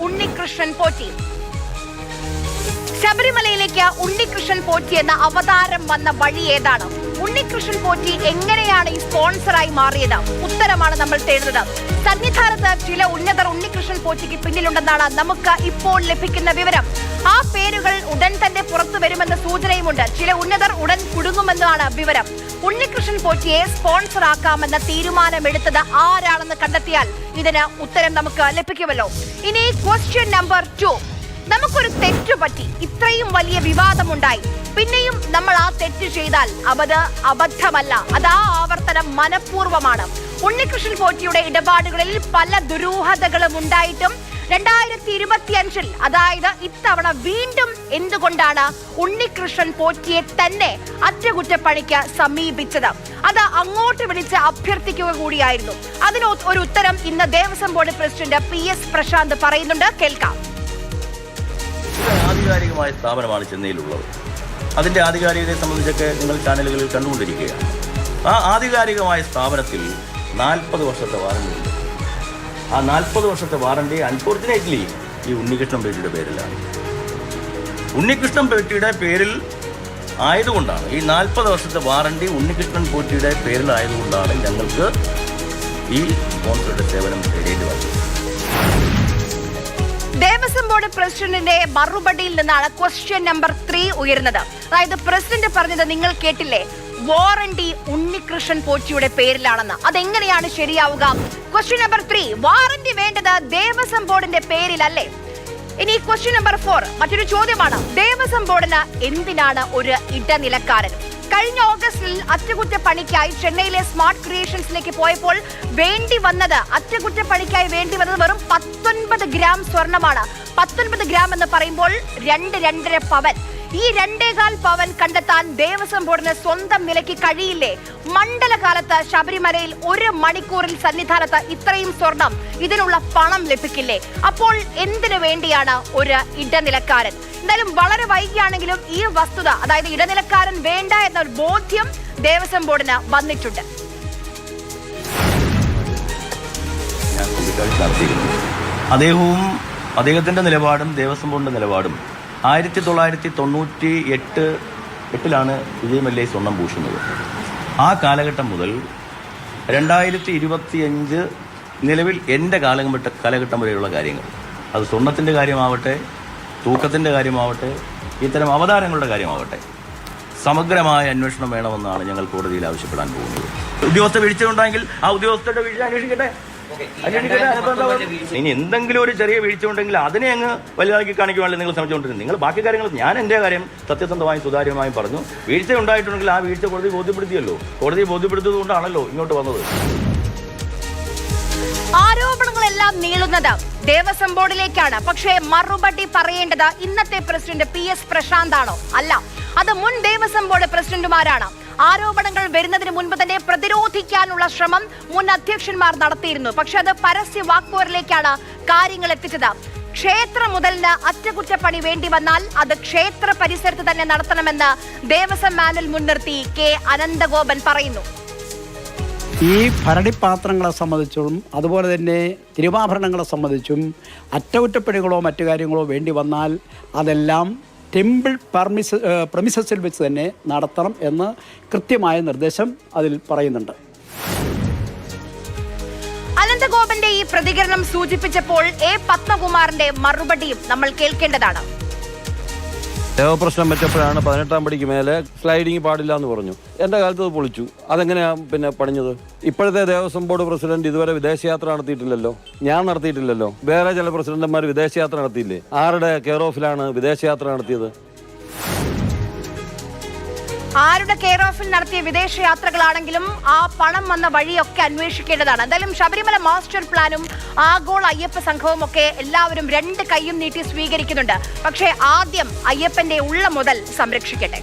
ഉണ്ണികൃഷ്ണൻ പോറ്റി. ശബരിമലയിലേക്ക് ഉണ്ണികൃഷ്ണൻ പോറ്റി എന്ന അവതാരം വന്ന വഴി ഏതാണ്? ഉണ്ണികൃഷ്ണൻ പോറ്റി എങ്ങനെയാണ് ഈ സ്പോൺസറായി മാറിയത്? ഉത്തരമാണ് നമ്മൾ തേടുന്നത്. സന്നിധാനത്ത് ചില ഉന്നതർ ഉണ്ണികൃഷ്ണൻ പോറ്റിക്ക് പിന്നിലുണ്ടെന്നാണ് നമുക്ക് ഇപ്പോൾ ലഭിക്കുന്ന വിവരം. ആ പേരുകൾ ഉടൻ തന്നെ പുറത്തു വരുമെന്ന സൂചനയുമുണ്ട്. ചില ഉന്നതർ ഉടൻ കുടുങ്ങുമെന്നാണ് വിവരം. ഉണ്ണികൃഷ്ണൻ പോറ്റിയെ സ്പോൺസർ ആക്കാമെന്ന തീരുമാനമെടുത്തത് ആരാണെന്ന് കണ്ടെത്തിയാൽ ഇതിന് ഉത്തരം നമുക്ക് ലഭിക്കുമല്ലോ. ഇനി ക്വസ്റ്റ്യൻ നമ്പർ ടു നമുക്കൊരു തെറ്റ് പറ്റി. ഇത്രയും വലിയ വിവാദമുണ്ടായി. പിന്നെയും നമ്മൾ ആ തെറ്റ് ചെയ്താൽ അത് അബദ്ധമല്ല. അത് ആ ആവർത്തനം മനഃപൂർവമാണ്. ഉണ്ണികൃഷ്ണൻ പോറ്റിയുടെ ഇടപാടുകളിൽ പല ദുരൂഹതകളും ഉണ്ടായിട്ടും രണ്ടായിരത്തി ഇരുപത്തിയഞ്ചിൽ അതായത് ഇത്തവണ വീണ്ടും എന്തുകൊണ്ടാണ് ഉണ്ണികൃഷ്ണൻ പോറ്റിയെ തന്നെ അറ്റകുറ്റപ്പണിക്ക് സമീപിച്ചത്? അത് അങ്ങോട്ട് വിളിച്ച് അഭ്യർത്ഥിക്കുക കൂടിയായിരുന്നു. അതിന് ഒരു ഉത്തരം ഇന്ന് Devaswom board president P S Prashanth പറയുന്നുണ്ട്. കേൾക്കാം. ആധികാരികമായ സ്ഥാപനമാണ് ചെന്നൈയിലുള്ളത്. അതിന്റെ ആധികാരികതയെ സംബന്ധിച്ചൊക്കെ നിങ്ങൾ ചാനലുകളിൽ കണ്ടുകൊണ്ടിരിക്കുകയാണ്. ആ ആധികാരികമായ സ്ഥാപനത്തിൽ നാൽപ്പത് വർഷത്തെ വാറണ്ടി ഉണ്ട്. ആ നാൽപ്പത് വർഷത്തെ വാറണ്ടി അൺഫോർച്ചുനേറ്റ്ലി ഈ ഉണ്ണികൃഷ്ണൻ പേട്ടിയുടെ പേരിലാണ്. ഉണ്ണികൃഷ്ണൻ പേട്ടിയുടെ പേരിൽ ആയതുകൊണ്ടാണ് ഈ നാൽപ്പത് വർഷത്തെ വാറണ്ടി ഉണ്ണികൃഷ്ണൻ പോറ്റിയുടെ പേരിലായതുകൊണ്ടാണ് ഞങ്ങൾക്ക് ഈ സ്പോൺസറുടെ സേവനം തേടേണ്ടി വന്നത്. ദേവസ്വം ബോർഡ് പ്രസിഡന്റിന്റെ മറുപടിയിൽ നിന്നാണ് ക്വസ്റ്റ്യൻ നമ്പർ ത്രീ ഉയർന്നത് അതായത് പ്രസിഡന്റ് പറഞ്ഞത് നിങ്ങൾ കേട്ടില്ലേ? വാറണ്ടി ഉണ്ണികൃഷ്ണൻ പോറ്റിയുടെ പേരിലാണെന്ന്. അതെങ്ങനെയാണ് ശരിയാവുക? ക്വസ്റ്റ്യൻ നമ്പർ ത്രീ വാറണ്ടി വേണ്ടത് ദേവസ്വം ബോർഡിന്റെ പേരിലല്ലേ? ഇനി ക്വസ്റ്റ്യൻ നമ്പർ ഫോർ മറ്റൊരു ചോദ്യമാണ്. ദേവസ്വം ബോർഡിന് എന്തിനാണ് ഒരു ഇടനിലക്കാരൻ? കഴിഞ്ഞ ഓഗസ്റ്റിൽ അറ്റകുറ്റപ്പണിക്കായി ചെന്നൈയിലെ സ്മാർട്ട് ക്രിയേഷൻസിലേക്ക് പോയപ്പോൾ വേണ്ടി വന്നത് അറ്റകുറ്റപ്പണിക്കായി വേണ്ടി വന്നത് വെറും പത്തൊൻപത് ഗ്രാം സ്വർണമാണ്. പത്തൊൻപത് ഗ്രാം എന്ന് പറയുമ്പോൾ രണ്ട് രണ്ടര പവൻ. ഈ രണ്ടേകാൽ പവൻ കണ്ടെത്താൻ ദേവസ്വം ബോർഡിന് സ്വന്തം നിലയ്ക്ക് കഴിയില്ലേ? മണ്ഡലകാലത്ത് ശബരിമലയിൽ ഒരു മണിക്കൂറിൽ സന്നിധാനത്ത് ഇത്രയും സ്വർണം ഇതിനുള്ള പണം ലഭിക്കില്ലേ? അപ്പോൾ എന്തിനു വേണ്ടിയാണ് ഒരു ഇടനിലക്കാരൻ? എന്തായാലും വളരെ വൈകിയാണെങ്കിലും ഈ വസ്തുത അതായത് ഇടനിലക്കാരൻ വേണ്ട എന്ന ഒരു ബോധ്യം ദേവസ്വം ബോർഡിന് വന്നിട്ടുണ്ട്. അദ്ദേഹവും അദ്ദേഹത്തിന്റെ നിലപാടും ദേവസ്വം ബോർഡിന്റെ നിലപാടും ആയിരത്തി തൊള്ളായിരത്തി തൊണ്ണൂറ്റി എട്ട് എട്ടിലാണ് വിജയമല്ലേ സ്വർണം പൂശുന്നത്. ആ കാലഘട്ടം മുതൽ രണ്ടായിരത്തി ഇരുപത്തിയഞ്ച് നിലവിൽ എന്റെ കാലഘട്ട കാലഘട്ടം വരെയുള്ള കാര്യങ്ങൾ. അത് സ്വർണത്തിന്റെ കാര്യമാവട്ടെ തൂക്കത്തിന്റെ കാര്യമാവട്ടെ ഇത്തരം അവതാരങ്ങളുടെ കാര്യമാവട്ടെ. സമഗ്രമായ അന്വേഷണം വേണമെന്നാണ് ഞങ്ങൾ കോടതിയിൽ ആവശ്യപ്പെടാൻ പോകുന്നത്. ഉദ്യോഗസ്ഥ വീഴ്ച ഉണ്ടെങ്കിൽ ആ ഉദ്യോഗസ്ഥരുടെ വീഴ്ച അന്വേഷിക്കട്ടെ? ഇനി എന്തെങ്കിലും ഒരു ചെറിയ വീഴ്ച ഉണ്ടെങ്കിൽ അതിനെ അങ്ങ് വലുതാക്കി കാണിക്കുവാണെങ്കിൽ നിങ്ങൾ ശ്രമിച്ചുകൊണ്ടിരുന്നത് നിങ്ങൾ ബാക്കി കാര്യങ്ങൾ ഞാൻ എന്റെ കാര്യം സത്യസന്ധമായും സുതാര്യമായും പറഞ്ഞു. വീഴ്ച ഉണ്ടായിട്ടുണ്ടെങ്കിൽ ആ വീഴ്ച കോടതി ബോധ്യപ്പെടുത്തിയല്ലോ. കോടതി ബോധ്യപ്പെടുത്തിയതുകൊണ്ടാണല്ലോ ഇങ്ങോട്ട് വന്നത്. ആരോപണങ്ങളെല്ലാം നീളുന്നത് ദേവസ്വം ബോർഡിലേക്കാണ്. പക്ഷേ മറുപടി പറയേണ്ടത് ഇന്നത്തെ പ്രസിഡന്റ് പി എസ് പ്രശാന്ത് ആണോ അല്ല. അത് മുൻ ദേവസ്വം ബോർഡ് പ്രസിഡന്റുമാരാണ്. ആരോപണങ്ങൾ വരുന്നതിന് മുൻപ് തന്നെ പ്രതിരോധിക്കാനുള്ള ശ്രമം മുൻ അധ്യക്ഷന്മാർ നടത്തിയിരുന്നു. പക്ഷെ അത് പരസ്യ വാക്പോരിലേക്കാണ് കാര്യങ്ങൾ എത്തിച്ചത്. ക്ഷേത്ര മുതലിന് അറ്റകുറ്റപ്പണി വേണ്ടി വന്നാൽ അത് ക്ഷേത്ര പരിസരത്ത് തന്നെ നടത്തണമെന്ന് ദേവസ്വം മാനുവൽ മുൻനിർത്തി കെ അനന്തഗോപൻ പറയുന്നു. ഈ ഭരണിപ്പാത്രങ്ങളെ സംബന്ധിച്ചും അതുപോലെ തന്നെ തിരുവാഭരണങ്ങളെ സംബന്ധിച്ചും അറ്റകുറ്റപ്പണികളോ മറ്റു കാര്യങ്ങളോ വേണ്ടി വന്നാൽ അതെല്ലാം ടെമ്പിൾ പെർമിസ് പ്രമിസസിൽ വെച്ച് തന്നെ നടത്തണം എന്ന് കൃത്യമായ നിർദ്ദേശം അതിൽ പറയുന്നുണ്ട്. അനന്തഗോപന്റെ ഈ പ്രതികരണം സൂചിപ്പിച്ചപ്പോൾ എ പത്മകുമാറിന്റെ മറുപടിയും നമ്മൾ കേൾക്കേണ്ടതാണ്. ദേവപ്രശ്നം പറ്റപ്പോഴാണ് പതിനെട്ടാം പടിക്ക് മേലെ സ്ലൈഡിങ് പാടില്ല എന്ന് പറഞ്ഞു. എന്റെ കാലത്ത് അത് പൊളിച്ചു. അതെങ്ങനെയാ പിന്നെ പണിഞ്ഞത്? ഇപ്പോഴത്തെ ദേവസ്വം ബോർഡ് പ്രസിഡന്റ് ഇതുവരെ വിദേശയാത്ര നടത്തിയിട്ടില്ലല്ലോ. ഞാൻ നടത്തിയിട്ടില്ലല്ലോ. വേറെ ചില പ്രസിഡന്റുമാർ വിദേശയാത്ര നടത്തിയില്ലേ? ആരുടെ കെയർ ഓഫിലാണ് വിദേശയാത്ര നടത്തിയത്? ആരുടെ കെയർ ഓഫിൽ നടത്തിയ വിദേശ യാത്രകളാണെങ്കിലും ആ പണം വന്ന വഴിയൊക്കെ അന്വേഷിക്കേണ്ടതാണ്. എന്തായാലും ശബരിമല മാസ്റ്റർ പ്ലാനും ആഗോള അയ്യപ്പ സംഘവും ഒക്കെ എല്ലാവരും രണ്ട് കൈയും നീട്ടി സ്വീകരിക്കുന്നുണ്ട്. പക്ഷേ ആദ്യം അയ്യപ്പന്റെ ഉള്ള മുതൽ സംരക്ഷിക്കട്ടെ.